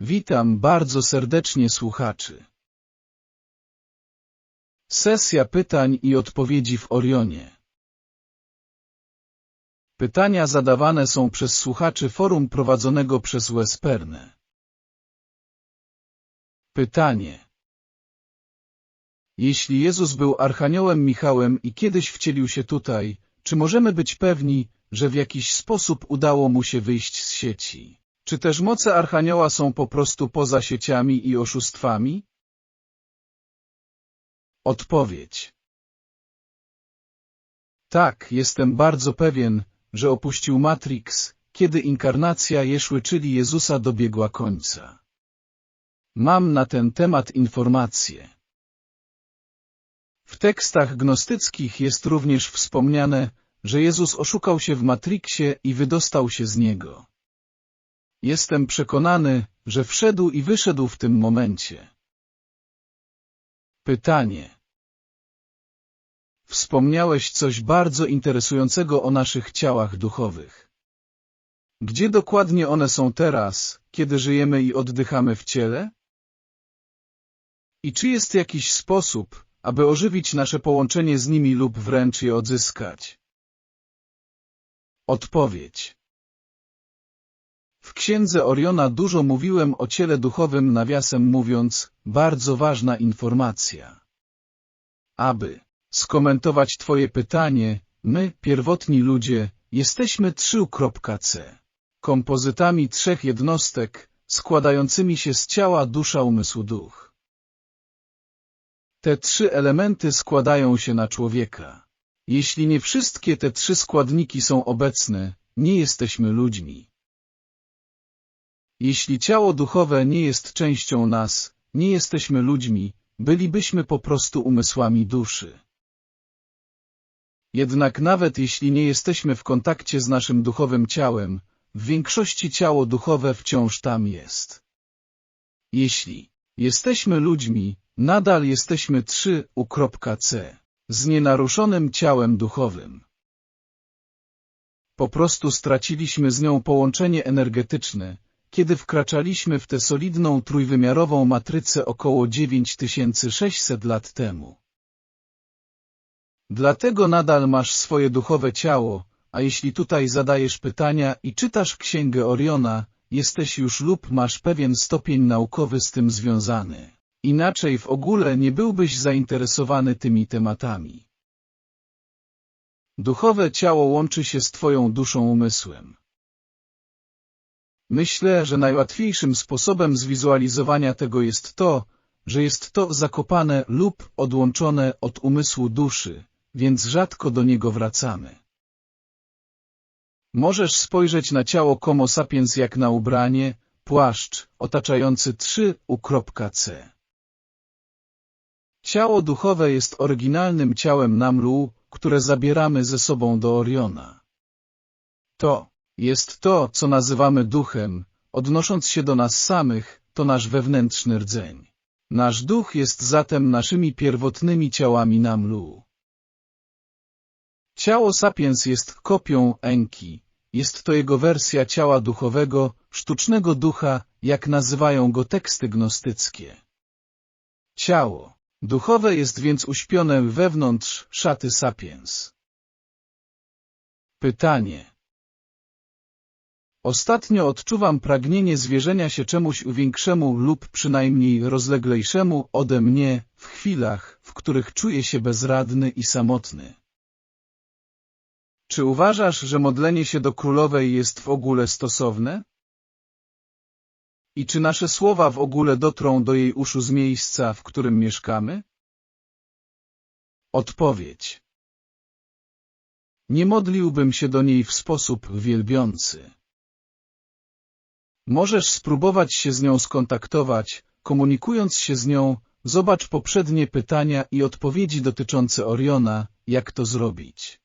Witam bardzo serdecznie słuchaczy. Sesja pytań i odpowiedzi w Orionie. Pytania zadawane są przez słuchaczy forum prowadzonego przez Wespernę. Pytanie. Jeśli Jezus był Archaniołem Michałem i kiedyś wcielił się tutaj, czy możemy być pewni, że w jakiś sposób udało mu się wyjść z sieci? Czy też moce Archanioła są po prostu poza sieciami i oszustwami? Odpowiedź. Tak, jestem bardzo pewien, że opuścił Matrix, kiedy inkarnacja Jeszły, czyli Jezusa dobiegła końca. Mam na ten temat informacje. W tekstach gnostyckich jest również wspomniane, że Jezus oszukał się w Matrixie i wydostał się z niego. Jestem przekonany, że wszedł i wyszedł w tym momencie. Pytanie. Wspomniałeś coś bardzo interesującego o naszych ciałach duchowych. Gdzie dokładnie one są teraz, kiedy żyjemy i oddychamy w ciele? I czy jest jakiś sposób, aby ożywić nasze połączenie z nimi lub wręcz je odzyskać? Odpowiedź. Księdze Oriona dużo mówiłem o ciele duchowym nawiasem mówiąc, bardzo ważna informacja. Aby skomentować Twoje pytanie, my, pierwotni ludzie, jesteśmy 3.c. Kompozytami trzech jednostek, składającymi się z ciała, dusza, umysłu, duch. Te trzy elementy składają się na człowieka. Jeśli nie wszystkie te trzy składniki są obecne, nie jesteśmy ludźmi. Jeśli ciało duchowe nie jest częścią nas, nie jesteśmy ludźmi, bylibyśmy po prostu umysłami duszy. Jednak nawet jeśli nie jesteśmy w kontakcie z naszym duchowym ciałem, w większości ciało duchowe wciąż tam jest. Jeśli jesteśmy ludźmi, nadal jesteśmy 3.c z nienaruszonym ciałem duchowym. Po prostu straciliśmy z nią połączenie energetyczne, kiedy wkraczaliśmy w tę solidną trójwymiarową matrycę około 9600 lat temu. Dlatego nadal masz swoje duchowe ciało, a jeśli tutaj zadajesz pytania i czytasz Księgę Oriona, jesteś już lub masz pewien stopień naukowy z tym związany. Inaczej w ogóle nie byłbyś zainteresowany tymi tematami. Duchowe ciało łączy się z Twoją duszą umysłem. Myślę, że najłatwiejszym sposobem zwizualizowania tego jest to, że jest to zakopane lub odłączone od umysłu duszy, więc rzadko do niego wracamy. Możesz spojrzeć na ciało Homo sapiens jak na ubranie, płaszcz, otaczający 3.c. Ciało duchowe jest oryginalnym ciałem Namlu, które zabieramy ze sobą do Oriona. To jest to, co nazywamy duchem, odnosząc się do nas samych, to nasz wewnętrzny rdzeń. Nasz duch jest zatem naszymi pierwotnymi ciałami Namlu. Ciało sapiens jest kopią Enki. Jest to jego wersja ciała duchowego, sztucznego ducha, jak nazywają go teksty gnostyckie. Ciało duchowe jest więc uśpione wewnątrz szaty sapiens. Pytanie Ostatnio odczuwam pragnienie zwierzenia się czemuś większemu lub przynajmniej rozleglejszemu ode mnie w chwilach, w których czuję się bezradny i samotny. Czy uważasz, że modlenie się do królowej jest w ogóle stosowne? I czy nasze słowa w ogóle dotrą do jej uszu z miejsca, w którym mieszkamy? Odpowiedź. Nie modliłbym się do niej w sposób wielbiący. Możesz spróbować się z nią skontaktować, komunikując się z nią, zobacz poprzednie pytania i odpowiedzi dotyczące Oriona, jak to zrobić.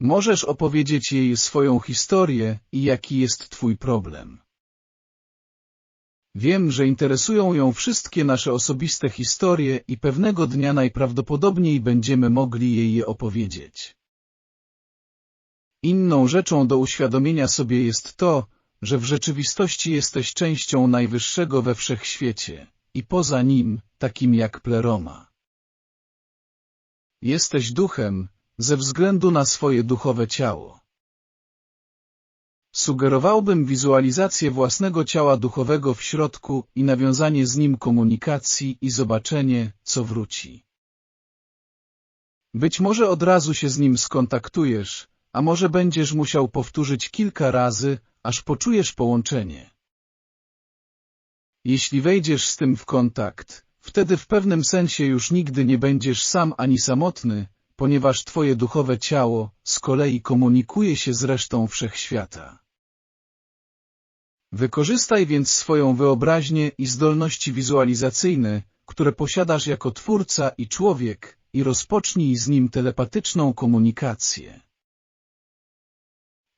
Możesz opowiedzieć jej swoją historię i jaki jest twój problem. Wiem, że interesują ją wszystkie nasze osobiste historie i pewnego dnia najprawdopodobniej będziemy mogli jej je opowiedzieć. Inną rzeczą do uświadomienia sobie jest to, że w rzeczywistości jesteś częścią najwyższego we wszechświecie i poza nim, takim jak pleroma. Jesteś duchem ze względu na swoje duchowe ciało. Sugerowałbym wizualizację własnego ciała duchowego w środku i nawiązanie z nim komunikacji i zobaczenie, co wróci. Być może od razu się z nim skontaktujesz, a może będziesz musiał powtórzyć kilka razy, aż poczujesz połączenie. Jeśli wejdziesz z tym w kontakt, wtedy w pewnym sensie już nigdy nie będziesz sam ani samotny, ponieważ twoje duchowe ciało z kolei komunikuje się z resztą wszechświata. Wykorzystaj więc swoją wyobraźnię i zdolności wizualizacyjne, które posiadasz jako twórca i człowiek, i rozpocznij z nim telepatyczną komunikację.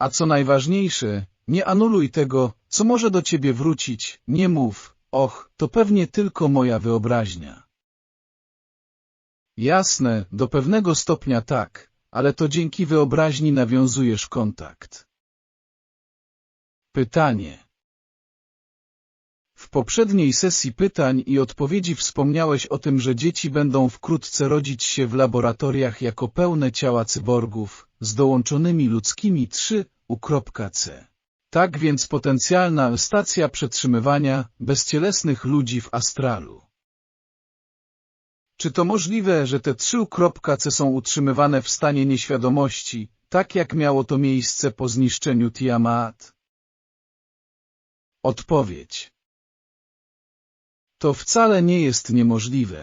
A co najważniejsze, nie anuluj tego, co może do ciebie wrócić, nie mów, och, to pewnie tylko moja wyobraźnia. Jasne, do pewnego stopnia tak, ale to dzięki wyobraźni nawiązujesz kontakt. Pytanie. Poprzedniej sesji pytań i odpowiedzi wspomniałeś o tym, że dzieci będą wkrótce rodzić się w laboratoriach jako pełne ciała cyborgów, z dołączonymi ludzkimi 3 u.c. Tak więc potencjalna stacja przetrzymywania bezcielesnych ludzi w astralu. Czy to możliwe, że te 3 c są utrzymywane w stanie nieświadomości, tak jak miało to miejsce po zniszczeniu Tiamat? Odpowiedź. To wcale nie jest niemożliwe.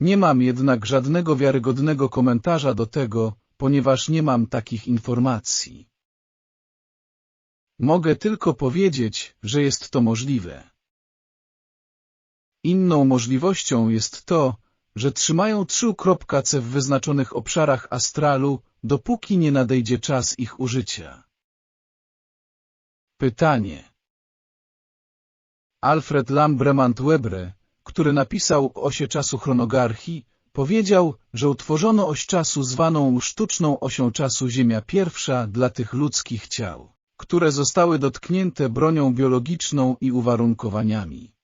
Nie mam jednak żadnego wiarygodnego komentarza do tego, ponieważ nie mam takich informacji. Mogę tylko powiedzieć, że jest to możliwe. Inną możliwością jest to, że trzymają 3.c w wyznaczonych obszarach astralu, dopóki nie nadejdzie czas ich użycia. Pytanie Alfred Lambremant Webre, który napisał o osie czasu chronogarchii, powiedział, że utworzono oś czasu zwaną sztuczną osią czasu Ziemia pierwsza dla tych ludzkich ciał, które zostały dotknięte bronią biologiczną i uwarunkowaniami.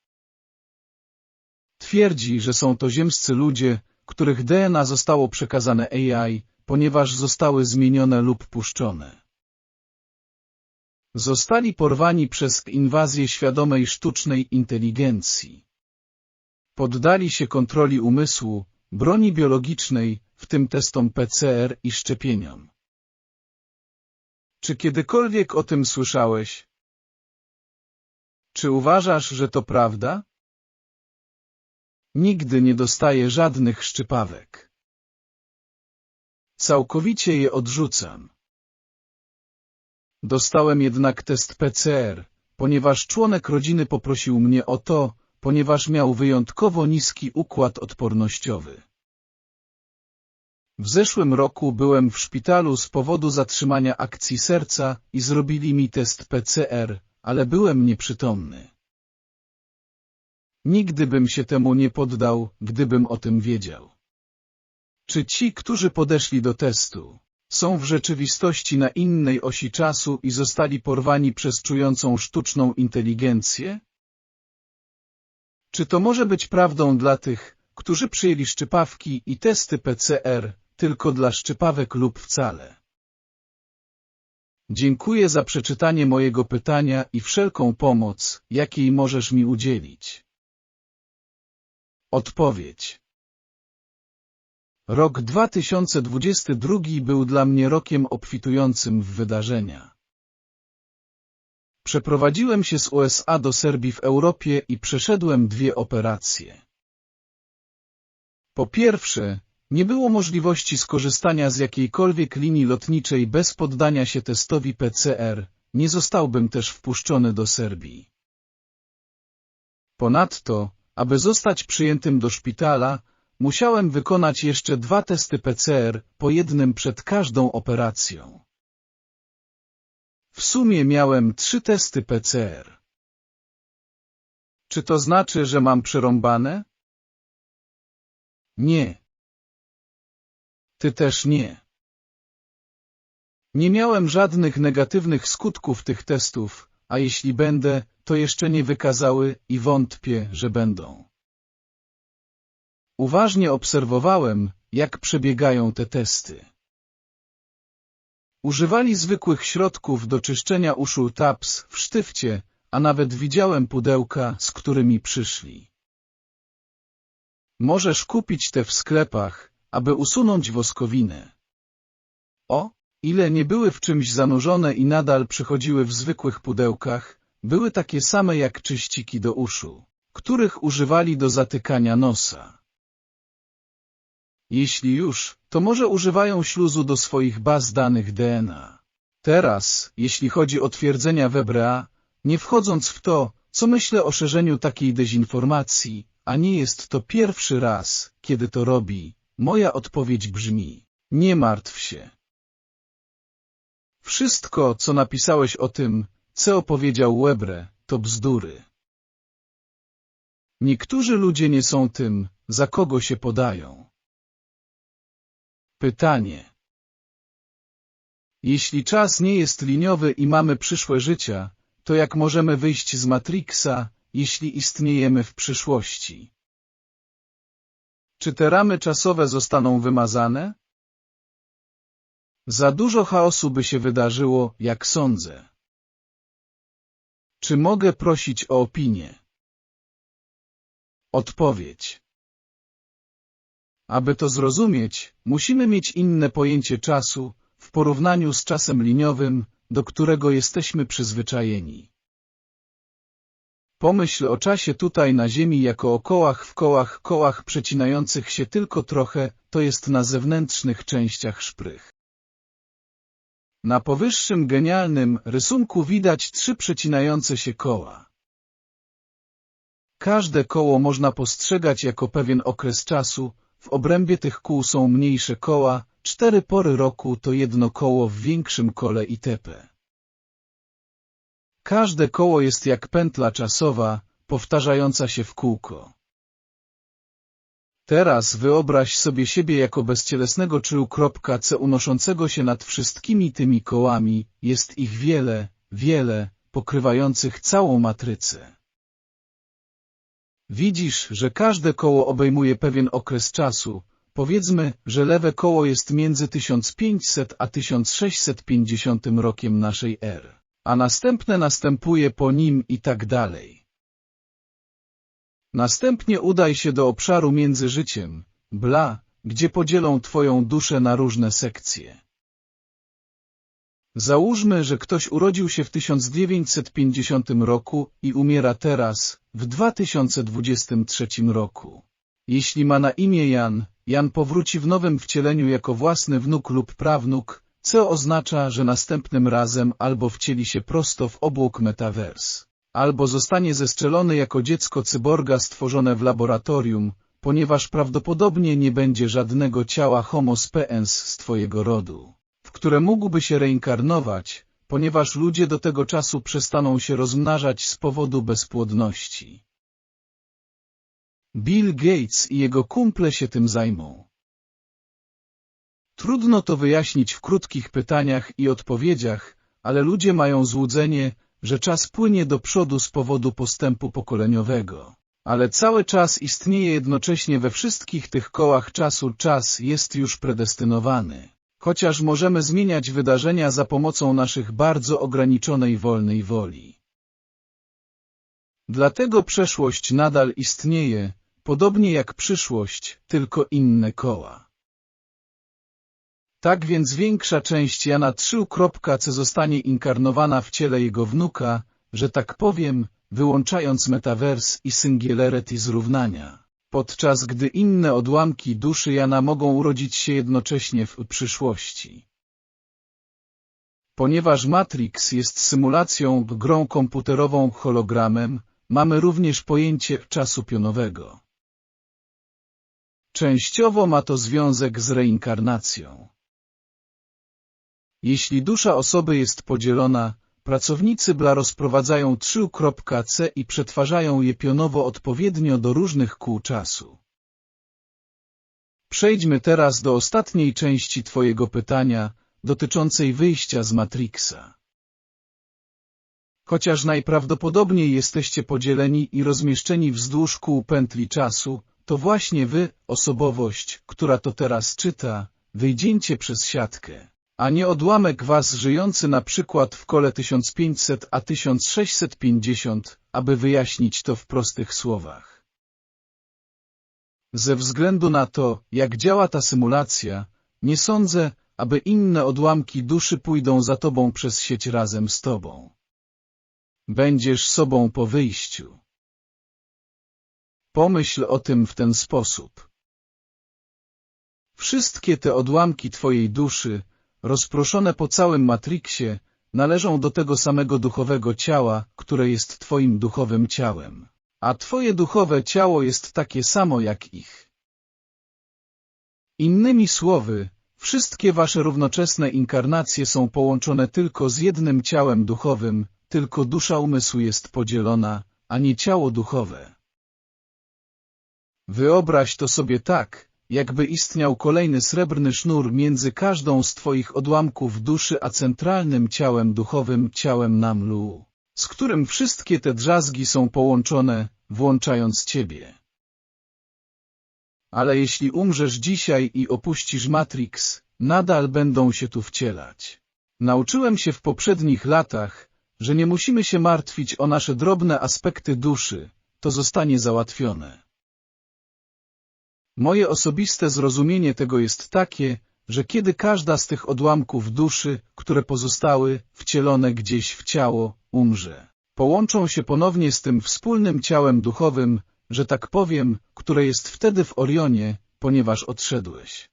Twierdzi, że są to ziemscy ludzie, których DNA zostało przekazane AI, ponieważ zostały zmienione lub puszczone. Zostali porwani przez inwazję świadomej sztucznej inteligencji. Poddali się kontroli umysłu, broni biologicznej, w tym testom PCR i szczepieniom. Czy kiedykolwiek o tym słyszałeś? Czy uważasz, że to prawda? Nigdy nie dostaję żadnych szczypawek. Całkowicie je odrzucam. Dostałem jednak test PCR, ponieważ członek rodziny poprosił mnie o to, ponieważ miał wyjątkowo niski układ odpornościowy. W zeszłym roku byłem w szpitalu z powodu zatrzymania akcji serca i zrobili mi test PCR, ale byłem nieprzytomny. Nigdy bym się temu nie poddał, gdybym o tym wiedział. Czy ci, którzy podeszli do testu, są w rzeczywistości na innej osi czasu i zostali porwani przez czującą sztuczną inteligencję? Czy to może być prawdą dla tych, którzy przyjęli szczypawki i testy PCR, tylko dla szczypawek lub wcale? Dziękuję za przeczytanie mojego pytania i wszelką pomoc, jakiej możesz mi udzielić. Odpowiedź Rok 2022 był dla mnie rokiem obfitującym w wydarzenia. Przeprowadziłem się z USA do Serbii w Europie i przeszedłem dwie operacje. Po pierwsze, nie było możliwości skorzystania z jakiejkolwiek linii lotniczej bez poddania się testowi PCR, nie zostałbym też wpuszczony do Serbii. Ponadto, aby zostać przyjętym do szpitala, musiałem wykonać jeszcze dwa testy PCR, po jednym przed każdą operacją. W sumie miałem trzy testy PCR. Czy to znaczy, że mam przerąbane? Nie. Ty też nie. Nie miałem żadnych negatywnych skutków tych testów, a jeśli będę, to jeszcze nie wykazały i wątpię, że będą. Uważnie obserwowałem, jak przebiegają te testy. Używali zwykłych środków do czyszczenia uszu TAPS w sztywcie, a nawet widziałem pudełka, z którymi przyszli. Możesz kupić te w sklepach, aby usunąć woskowinę. O, ile nie były w czymś zanurzone i nadal przychodziły w zwykłych pudełkach, były takie same jak czyściki do uszu, których używali do zatykania nosa. Jeśli już, to może używają śluzu do swoich baz danych DNA. Teraz, jeśli chodzi o twierdzenia Webrea, nie wchodząc w to, co myślę o szerzeniu takiej dezinformacji, a nie jest to pierwszy raz, kiedy to robi, moja odpowiedź brzmi, nie martw się. Wszystko, co napisałeś o tym, co opowiedział Webre, to bzdury. Niektórzy ludzie nie są tym, za kogo się podają. Pytanie. Jeśli czas nie jest liniowy i mamy przyszłe życia, to jak możemy wyjść z Matrixa, jeśli istniejemy w przyszłości? Czy te ramy czasowe zostaną wymazane? Za dużo chaosu by się wydarzyło, jak sądzę. Czy mogę prosić o opinię? Odpowiedź. Aby to zrozumieć, musimy mieć inne pojęcie czasu w porównaniu z czasem liniowym, do którego jesteśmy przyzwyczajeni. Pomyśl o czasie tutaj na Ziemi jako o kołach w kołach, kołach przecinających się tylko trochę, to jest na zewnętrznych częściach szprych. Na powyższym genialnym rysunku widać trzy przecinające się koła. Każde koło można postrzegać jako pewien okres czasu, w obrębie tych kół są mniejsze koła, cztery pory roku to jedno koło w większym kole itp. Każde koło jest jak pętla czasowa, powtarzająca się w kółko. Teraz wyobraź sobie siebie jako bezcielesnego C unoszącego się nad wszystkimi tymi kołami, jest ich wiele, wiele, pokrywających całą matrycę. Widzisz, że każde koło obejmuje pewien okres czasu, powiedzmy, że lewe koło jest między 1500 a 1650 rokiem naszej ery, a następne następuje po nim i tak dalej. Następnie udaj się do obszaru między życiem, bla, gdzie podzielą twoją duszę na różne sekcje. Załóżmy, że ktoś urodził się w 1950 roku i umiera teraz, w 2023 roku. Jeśli ma na imię Jan, Jan powróci w nowym wcieleniu jako własny wnuk lub prawnuk, co oznacza, że następnym razem albo wcieli się prosto w obłok metavers, albo zostanie zestrzelony jako dziecko cyborga stworzone w laboratorium, ponieważ prawdopodobnie nie będzie żadnego ciała homo sapiens z twojego rodu które mógłby się reinkarnować, ponieważ ludzie do tego czasu przestaną się rozmnażać z powodu bezpłodności. Bill Gates i jego kumple się tym zajmą. Trudno to wyjaśnić w krótkich pytaniach i odpowiedziach, ale ludzie mają złudzenie, że czas płynie do przodu z powodu postępu pokoleniowego. Ale cały czas istnieje jednocześnie we wszystkich tych kołach czasu, czas jest już predestynowany chociaż możemy zmieniać wydarzenia za pomocą naszych bardzo ograniczonej wolnej woli. Dlatego przeszłość nadal istnieje, podobnie jak przyszłość, tylko inne koła. Tak więc większa część Jana 3.c zostanie inkarnowana w ciele jego wnuka, że tak powiem, wyłączając metavers i singularity zrównania podczas gdy inne odłamki duszy Jana mogą urodzić się jednocześnie w przyszłości. Ponieważ Matrix jest symulacją, grą komputerową, hologramem, mamy również pojęcie czasu pionowego. Częściowo ma to związek z reinkarnacją. Jeśli dusza osoby jest podzielona, Pracownicy BLA rozprowadzają 3.c i przetwarzają je pionowo odpowiednio do różnych kół czasu. Przejdźmy teraz do ostatniej części Twojego pytania, dotyczącej wyjścia z Matrixa. Chociaż najprawdopodobniej jesteście podzieleni i rozmieszczeni wzdłuż kół pętli czasu, to właśnie wy, osobowość, która to teraz czyta, wyjdziecie przez siatkę, a nie odłamek was żyjący na przykład w kole 1500 a 1650, aby wyjaśnić to w prostych słowach. Ze względu na to, jak działa ta symulacja, nie sądzę, aby inne odłamki duszy pójdą za tobą przez sieć razem z tobą. Będziesz sobą po wyjściu. Pomyśl o tym w ten sposób. Wszystkie te odłamki Twojej duszy, rozproszone po całym Matrixie, należą do tego samego duchowego ciała, które jest Twoim duchowym ciałem. A Twoje duchowe ciało jest takie samo jak ich. Innymi słowy, wszystkie Wasze równoczesne inkarnacje są połączone tylko z jednym ciałem duchowym, tylko dusza umysłu jest podzielona, a nie ciało duchowe. Wyobraź to sobie tak, jakby istniał kolejny srebrny sznur między każdą z Twoich odłamków duszy a centralnym ciałem duchowym ciałem Namlu, z którym wszystkie te drzazgi są połączone, włączając Ciebie. Ale jeśli umrzesz dzisiaj i opuścisz Matrix, nadal będą się tu wcielać. Nauczyłem się w poprzednich latach, że nie musimy się martwić o nasze drobne aspekty duszy, to zostanie załatwione. Moje osobiste zrozumienie tego jest takie, że kiedy każda z tych odłamków duszy, które pozostały, wcielone gdzieś w ciało, umrze, połączą się ponownie z tym wspólnym ciałem duchowym, że tak powiem, które jest wtedy w Orionie, ponieważ odszedłeś.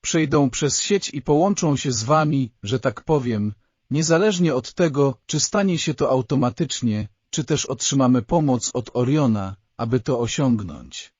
Przejdą przez sieć i połączą się z wami, że tak powiem, niezależnie od tego, czy stanie się to automatycznie, czy też otrzymamy pomoc od Oriona, aby to osiągnąć.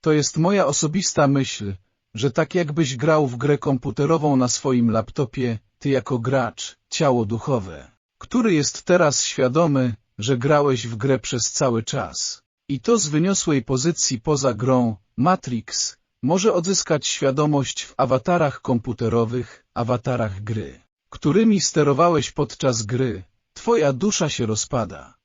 To jest moja osobista myśl, że tak jakbyś grał w grę komputerową na swoim laptopie, ty jako gracz, ciało duchowe, który jest teraz świadomy, że grałeś w grę przez cały czas. I to z wyniosłej pozycji poza grą, Matrix, może odzyskać świadomość w awatarach komputerowych, awatarach gry, którymi sterowałeś podczas gry, twoja dusza się rozpada.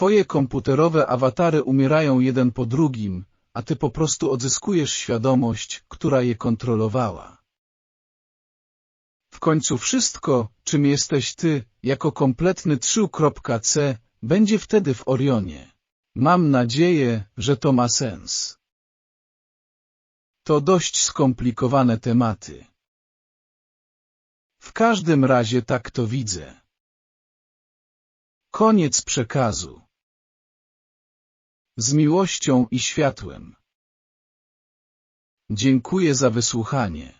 Twoje komputerowe awatary umierają jeden po drugim, a ty po prostu odzyskujesz świadomość, która je kontrolowała. W końcu wszystko, czym jesteś ty, jako kompletny 3.c, będzie wtedy w Orionie. Mam nadzieję, że to ma sens. To dość skomplikowane tematy. W każdym razie tak to widzę. Koniec przekazu. Z miłością i światłem. Dziękuję za wysłuchanie.